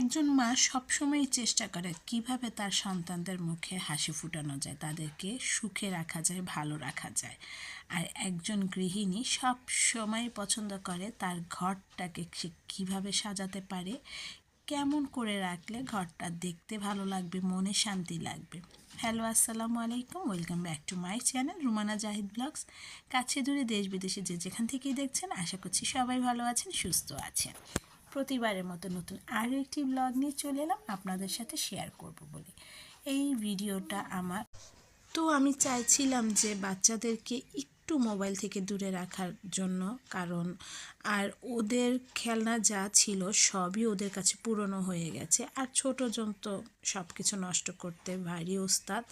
একজন মা সবসময়ই চেষ্টা করে কীভাবে তার সন্তানদের মুখে হাসি ফুটানো যায়, তাদেরকে সুখে রাখা যায়, ভালো রাখা যায়। আর একজন গৃহিণী সব সময় পছন্দ করে তার ঘরটাকে সে কীভাবে সাজাতে পারে, কেমন করে রাখলে ঘরটা দেখতে ভালো লাগবে, মনে শান্তি লাগবে। হ্যালো, আসসালামু আলাইকুম, welcome back to my channel Rumana Zahid vlogs. কাছে দূরে দেশ বিদেশে যে যেখান থেকেই দেখছেন, আশা করছি সবাই ভালো আছেন, সুস্থ আছেন। প্রতিবারের মতো নতুন আরও একটি ব্লগ নিয়ে চলে এলাম। আপনাদের সাথে শেয়ার করব বলে। এই ভিডিওটা আমার। তো আমি চাইছিলাম যে বাচ্চাদেরকে একটু মোবাইল থেকে দূরে রাখার জন্য, কারণ আর ওদের খেলনা যা ছিল সবই ওদের কাছে পুরনো হয়ে গেছে। আর ছোট জন তো সব কিছু নষ্ট করতে ভারী ওস্তাদ।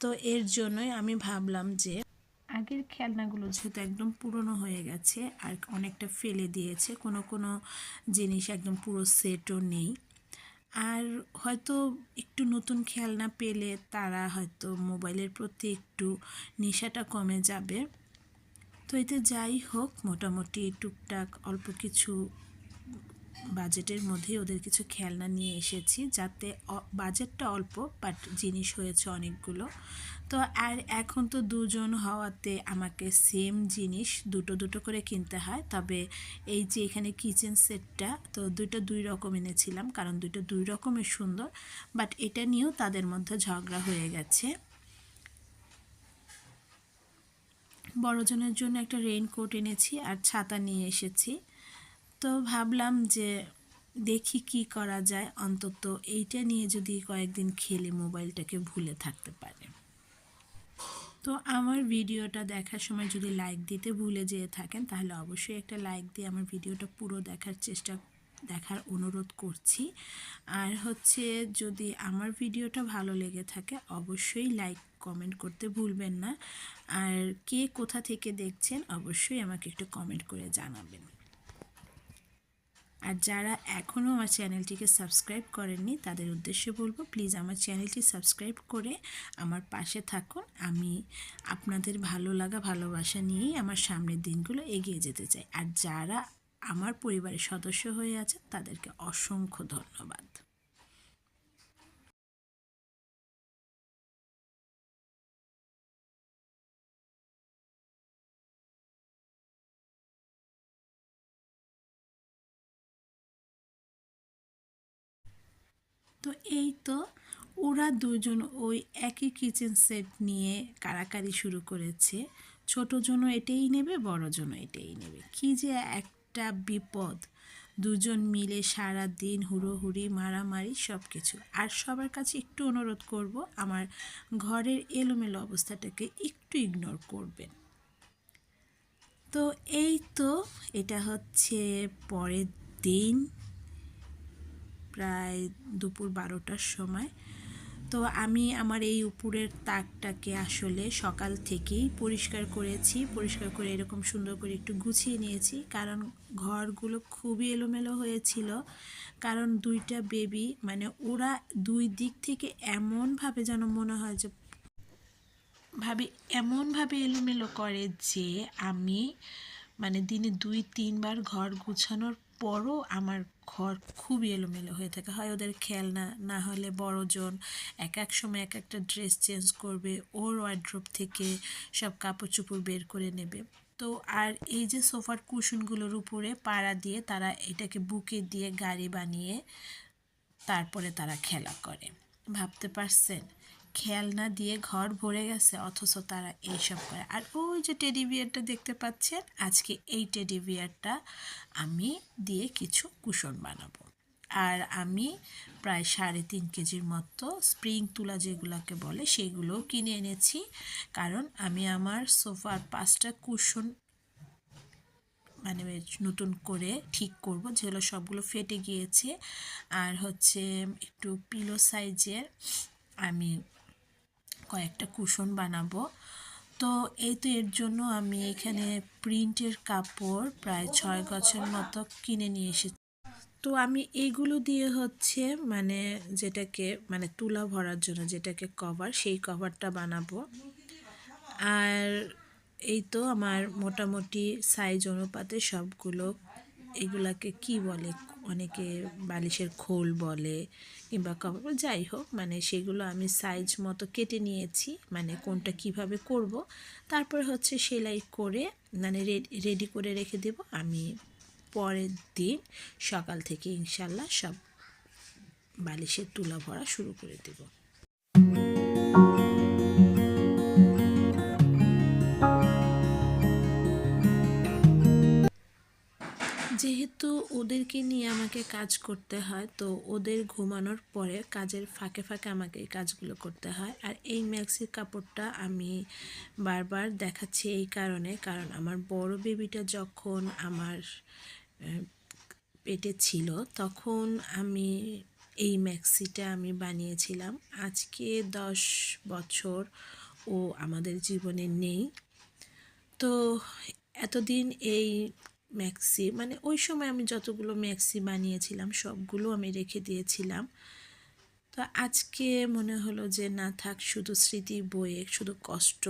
তো এর জন্যই আমি ভাবলাম যে আগের খেলনাগুলো যেহেতু একদম পুরনো হয়ে গেছে আর অনেকটা ফেলে দিয়েছে, কোনো কোনো জিনিস একদম পুরো সেটও নেই। আর হয়তো একটু নতুন খেলনা পেলে তারা হয়তো মোবাইলের প্রতি একটু নেশাটা কমে যাবে। তো এতে যাই হোক, মোটামুটি টুকটাক অল্প কিছু বাজেটের মধ্যে ওদের কিছু খেলনা নিয়ে এসেছি, যাতে বাজেটটা অল্প বাট জিনিস হয়েছে অনেকগুলো। তো আর এখন তো দুজন হওয়াতে আমাকে সেম জিনিস, দুটো দুটো করে কিনতে হয়। তবে এই যে এখানে কিচেন সেটটা তো দুটো দুই রকম এনেছিলাম, কারণ দুটো দুই রকমের সুন্দর বাট এটা নিয়েও তাদের মধ্যে ঝগড়া হয়ে গেছে। বড়জনের জন্য একটা রেইনকোট এনেছি আর ছাতা নিয়ে এসেছি। তো ভাবলাম যে দেখি কি করা যায়। অন্তত এইটা নিয়ে যদি কয়েকদিন খেলে মোবাইলটাকে ভুলে থাকতে পারে। তো আমার ভিডিওটা দেখার সময় যদি লাইক দিতে ভুলে যেয়ে থাকেন, তাহলে অবশ্যই একটা লাইক দিয়ে আমার ভিডিওটা পুরো দেখার চেষ্টা, দেখার অনুরোধ করছি। আর হচ্ছে যদি আমার ভিডিওটা ভালো লেগে থাকে, অবশ্যই লাইক কমেন্ট করতে ভুলবেন না। আর কে কোথা থেকে দেখছেন, অবশ্যই আমাকে একটু কমেন্ট করে জানাবেন। আর যারা এখনও আমার চ্যানেলটিকে সাবস্ক্রাইব করেননি, তাদের উদ্দেশ্যে বলব প্লিজ আমার চ্যানেলটি সাবস্ক্রাইব করে আমার পাশে থাকুন। আমি আপনাদের ভালো লাগা, ভালোবাসা নিয়েই আমার সামনের দিনগুলো এগিয়ে যেতে চাই। আর যারা আমার পরিবারের সদস্য হয়ে আছে, তাদেরকে অসংখ্য ধন্যবাদ। তো এই তো ওরা দুজন ওই একই কিচেন সেট নিয়ে কারাকারি শুরু করেছে। ছোট জনও এটাই নেবে, বড় জনও এটাই নেবে। কি যে একটা বিপদ। দুজন মিলে সারা দিন হুড়োহুড়ি, মারামারি সব কিছু আর সবার কাছে একটু অনুরোধ করব, আমার ঘরের এলোমেলো অবস্থাটাকে একটু ইগনোর করবেন। তো এই তো, এটা হচ্ছে পরের দিন। প্রায় দুপুর বারোটার সময়। তো আমি আমার এই উপরের তাকটাকে আসলে সকাল থেকেই পরিষ্কার করেছি, পরিষ্কার করে এরকম সুন্দর করে একটু গুছিয়ে নিয়েছি। কারণ ঘরগুলো খুবই এলোমেলো হয়েছিল। কারণ দুইটা বেবি মানে ওরা দুই দিক থেকে এমনভাবে যেন মনে হয় যে, ভাবে এমনভাবে এলোমেলো করে যে আমি মানে দিনে দুই, তিনবার ঘর গুছানোর পরও আমার ঘর খুবই এলোমেলো হয়ে থাকে। হয় ওদের খেলনা, না হলে বড়জন এক এক সময় এক একটা ড্রেস চেঞ্জ করবে, ওর ওয়ার্ড্রোপ থেকে সব কাপড় চোপড় বের করে নেবে। তো আর এই যে সোফার কুশনগুলোর উপরে পাড়া দিয়ে তারা এটাকে বুকে দিয়ে গাড়ি বানিয়ে তারপরে তারা খেলা করে। ভাবতে পারছেন? খেলনা দিয়ে ঘর ভরে গেছে, অথচ তারা এইসব করে। আর ওই যে টেডি বিয়ারটা দেখতে পাচ্ছেন, আজকে এই টেডি বিয়ারটা আমি দিয়ে কিছু কুশন বানাবো। আর আমি প্রায় সাড়ে তিন কেজির মতো স্প্রিং তুলা যেগুলোকে বলে, সেগুলোও কিনে এনেছি। কারণ আমি আমার সোফার পাঁচটা কুশন মানে নতুন করে ঠিক করব, যেগুলো সবগুলো ফেটে গিয়েছে। আর হচ্ছে একটু পিলো সাইজের আমি কয়েকটা কুশন বানাবো। তো এই তো এর জন্য আমি এখানে প্রিন্টের কাপড় প্রায় ছয় গছের মতো কিনে নিয়ে এসেছি। তো আমি এগুলো দিয়ে হচ্ছে মানে যেটাকে মানে তুলা ভরার জন্য যেটাকে কভার, সেই কভারটা বানাবো। আর এই তো আমার মোটামুটি সাইজ অনুপাতে সবগুলো এগুলাকে কি বলে অনেকে বালিশের খোল বলে কিংবা কভার যাই হোক মানে সেগুলো আমি সাইজ মতো কেটে নিয়েছি মানে কোনটা কীভাবে করব। তারপর হচ্ছে সেলাই করে মানে রেডি করে রেখে দেব। আমি পরের দিন সকাল থেকে ইনশাল্লাহ সব বালিশের তুলা ভরা শুরু করে দেব। যেহেতু ওদেরকে নিয়ে আমাকে কাজ করতে হয়, তো ওদের ঘুমানোর পরে কাজের ফাঁকে ফাঁকে আমাকে এই কাজগুলো করতে হয়। আর এই ম্যাক্সির কাপড়টা আমি বারবার দেখাচ্ছি এই কারণে, কারণ আমার বড় বেবিটা যখন আমার পেটে ছিল, তখন আমি এই ম্যাক্সিটা আমি বানিয়েছিলাম। আজকে দশ বছর ও আমাদের জীবনে নেই। তো এতদিন এই ম্যাক্সি মানে ওই সময় আমি যতগুলো ম্যাক্সি বানিয়েছিলাম, সবগুলো আমি রেখে দিয়েছিলাম। তো আজকে মনে হলো যে না থাক, শুধু স্মৃতি বইয়ে, শুধু কষ্ট।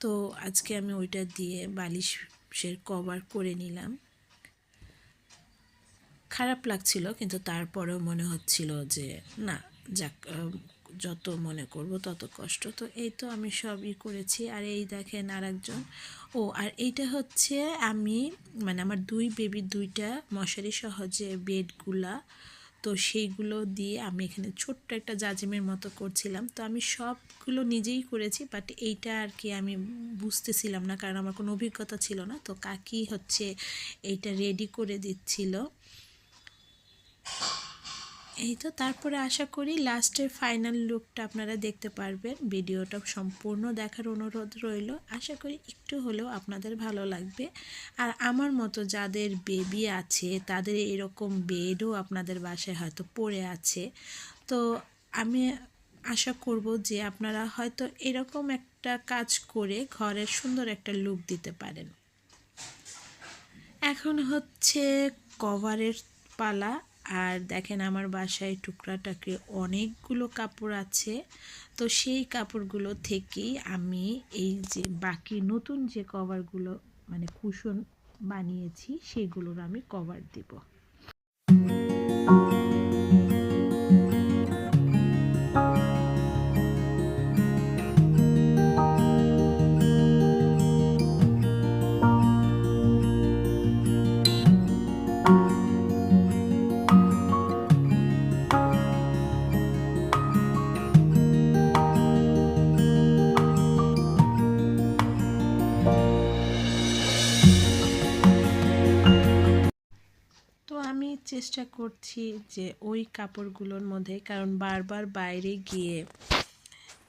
তো আজকে আমি ওইটা দিয়ে বালিশের কভার করে নিলাম। খারাপ লাগছিল, কিন্তু তারপরেও মনে হচ্ছিল যে না, যাক যত মনে করব তত কষ্ট। তো এই তো আমি সবই করেছি। আর এই দেখেন আর একজন ও, আর এইটা হচ্ছে আমি মানে আমার দুই বেবির দুইটা মশারি সহজে বেডগুলা, তো সেইগুলো দিয়ে আমি এখানে ছোট্ট একটা জাজিমের মতো করছিলাম। তো আমি সবগুলো নিজেই করেছি বাট এইটা আর কি আমি বুঝতেছিলাম না, কারণ আমার কোনো অভিজ্ঞতা ছিল না। তো কাকি হচ্ছে এইটা রেডি করে দিচ্ছিল। এই তো তারপরে আশা করি লাস্টের ফাইনাল লুকটা আপনারা দেখতে পারবেন। ভিডিওটা সম্পূর্ণ দেখার অনুরোধ রইল। আশা করি একটু হলেও আপনাদের ভালো লাগবে। আর আমার মতো যাদের বেবি আছে, তাদের এরকম বেডও আপনাদের বাসায় হয়তো পড়ে আছে। তো আমি আশা করব যে আপনারা হয়তো এরকম একটা কাজ করে ঘরের সুন্দর একটা লুক দিতে পারেন। এখন হচ্ছে কভারের পালা। আর দেখেন আমার বাসায় টুকরা টাকরি অনেকগুলো কাপড় আছে। তো সেই কাপড়গুলো থেকেই আমি এই যে বাকি নতুন যে কভারগুলো মানে কুশন বানিয়েছি, সেগুলোর আমি কভার দিব। চেষ্টা করছি যে ওই কাপড়গুলোর মধ্যে, কারণ বারবার বাইরে গিয়ে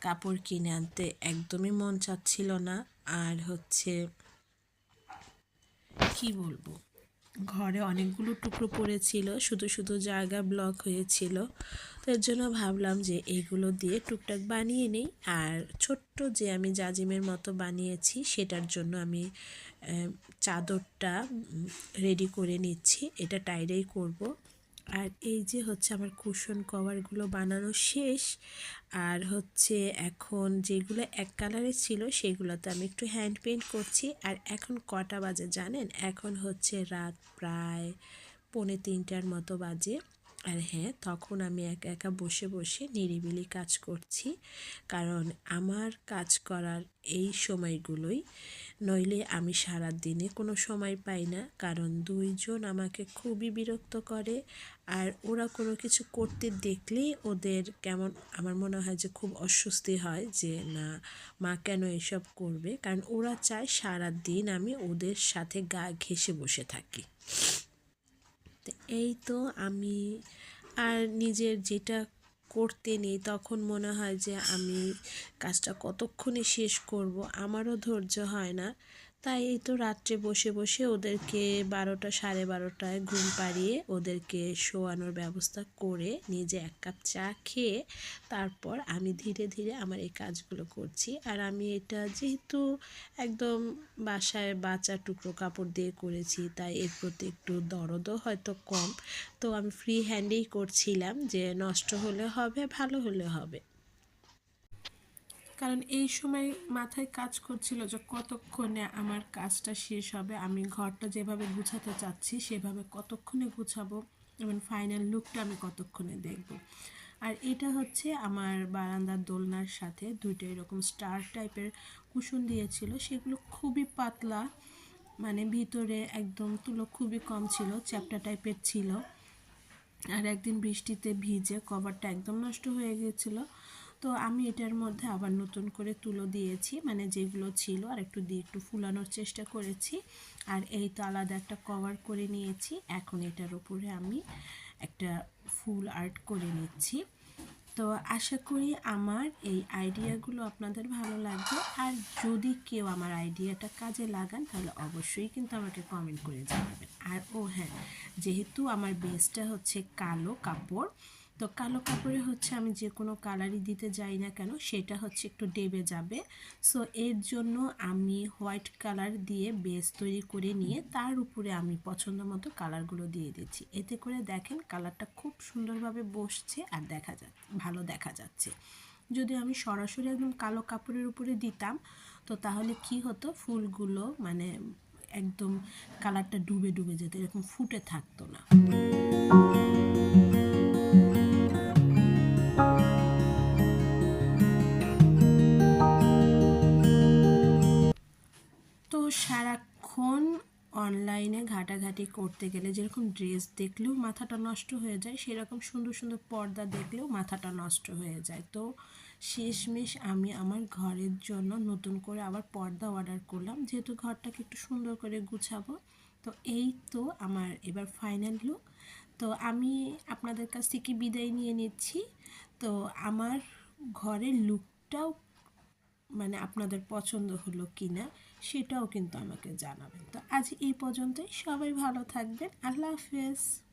কাপড় কিনে আনতে একদমই মন চাচ্ছিল না। আর হচ্ছে, কি বলব? ঘরে অনেকগুলো টুকরো পড়েছিল, শুধু শুধু জায়গা ব্লক হয়েছিল। তো এর জন্য ভাবলাম যে এইগুলো দিয়ে টুকটাক বানিয়ে নিই। আর ছোট্ট যে আমি জাজিমের মতো বানিয়েছি, সেটার জন্য আমি চাদরটা রেডি করে নিচ্ছি। এটা টাইডাই করব। আর এই যে হচ্ছে আমার কুশন কভারগুলো বানানো শেষ। আর হচ্ছে এখন যেগুলো এক কালারের ছিল, সেগুলোতে আমি একটু হ্যান্ড পেন্ট করছি। আর এখন কটা বাজে জানেন? এখন হচ্ছে রাত প্রায় পৌনে তিনটার মতো বাজে। আর হ্যাঁ তখন আমি একা একা বসে বসে নিরিবিলি কাজ করছি। কারণ আমার কাজ করার এই সময়গুলোই, নইলে আমি সারা দিনে কোনো সময় পাই না। কারণ দুইজন আমাকে খুবই বিরক্ত করে আর ওরা কোনো কিছু করতে দেখলেই ওদের কেমন, আমার মনে হয় যে খুব অস্বস্তি হয় যে, না, মা কেন এসব করবে? কারণ ওরা চায় সারা দিন আমি ওদের সাথে গা ঘেসে বসে থাকি। এই তো আমি আর নিজের যেটা করতে নেই তখন মনে হয় যে আমি কাজটা কতক্ষণে শেষ করব? আমারও ধৈর্য হয় না। তাই এই তো রাত্রে বসে বসে ওদেরকে বারোটা, সাড়ে বারোটায় ঘুম পাড়িয়ে ওদেরকে শোয়ানোর ব্যবস্থা করে নিজে এক কাপ চা খেয়ে তারপর আমি ধীরে ধীরে আমার এই কাজগুলো করছি। আর আমি এটা যেহেতু একদম বাসায় বাচ্চা টুকরো কাপড় দিয়ে করেছি, তাই এর প্রতি একটু দরদও হয়তো কম। তো আমি ফ্রি হ্যান্ডেই করছিলাম যে নষ্ট হলে হবে, ভালো হলে হবে। কারণ এই সময় মাথায় কাজ করছিল যে কতক্ষণে আমার কাজটা শেষ হবে, আমি ঘরটা যেভাবে গুছাতে চাচ্ছি সেভাবে কতক্ষণে গুছাবো, এবং ফাইনাল লুকটা আমি কতক্ষণে দেখব। আর এটা হচ্ছে আমার বারান্দার দোলনার সাথে দুইটা এরকম স্টার টাইপের কুশন দিয়েছিল, সেগুলো খুবই পাতলা মানে ভিতরে একদম তুলো খুবই কম ছিল, চ্যাপটা টাইপের ছিল। আর একদিন বৃষ্টিতে ভিজে কভারটা একদম নষ্ট হয়ে গিয়েছিল তো আমি এটার মধ্যে আবার নতুন করে তুলো দিয়েছি মানে যেগুলো ছিল আর একটু দিয়ে একটু ফুলানোর চেষ্টা করেছি। আর এই তো আলাদা একটা কভার করে নিয়েছি, এখন এটার উপরে আমি একটা ফুল আর্ট করে নিচ্ছি। তো আশা করি আমার এই আইডিয়াগুলো আপনাদের ভালো লাগবে। আর যদি কেউ আমার আইডিয়াটা কাজে লাগান, তাহলে অবশ্যই কিন্তু আমাকে কমেন্ট করে জানাবেন। আর ও হ্যাঁ যেহেতু আমার বেসটা হচ্ছে কালো কাপড় তো কালো কাপড়ে হচ্ছে আমি যে কোনো কালারই দিতে যাই না কেন, সেটা হচ্ছে একটু ডেবে যাবে। সো এর জন্য আমি হোয়াইট কালার দিয়ে বেস তৈরি করে নিয়ে তার উপরে আমি পছন্দ মতো কালারগুলো দিয়ে দিচ্ছি। এতে করে দেখেন কালারটা খুব সুন্দরভাবে বসছে আর দেখা যা ভালো দেখা যাচ্ছে। যদি আমি সরাসরি একদম কালো কাপড়ের উপরে দিতাম, তো তাহলে কি হতো? ফুলগুলো মানে একদম কালারটা ডুবে ডুবে যেত, এরকম ফুটে থাকতো না। সারাক্ষণ অনলাইনে ঘাটাঘাটি করতে গেলে যেরকম ড্রেস দেখলেও মাথাটা নষ্ট হয়ে যায়, সেরকম সুন্দর সুন্দর পর্দা দেখলেও মাথাটা নষ্ট হয়ে যায়। তো শেষমেশ আমি আমার ঘরের জন্য নতুন করে আবার পর্দা অর্ডার করলাম। যেহেতু ঘরটাকে একটু সুন্দর করে গুছাবো, তো এই তো আমার এবার ফাইনাল লুক তো আমি আপনাদের কাছ থেকে বিদায় নিয়ে নিচ্ছি। তো আমার ঘরের লুকটাও মানে আপনাদের পছন্দ হলো কি না সেটাও কিন্তু আমাকে জানাবেন। তো আজ এই পর্যন্তই। সবাই ভালো থাকবেন। আল্লাহ হাফেজ।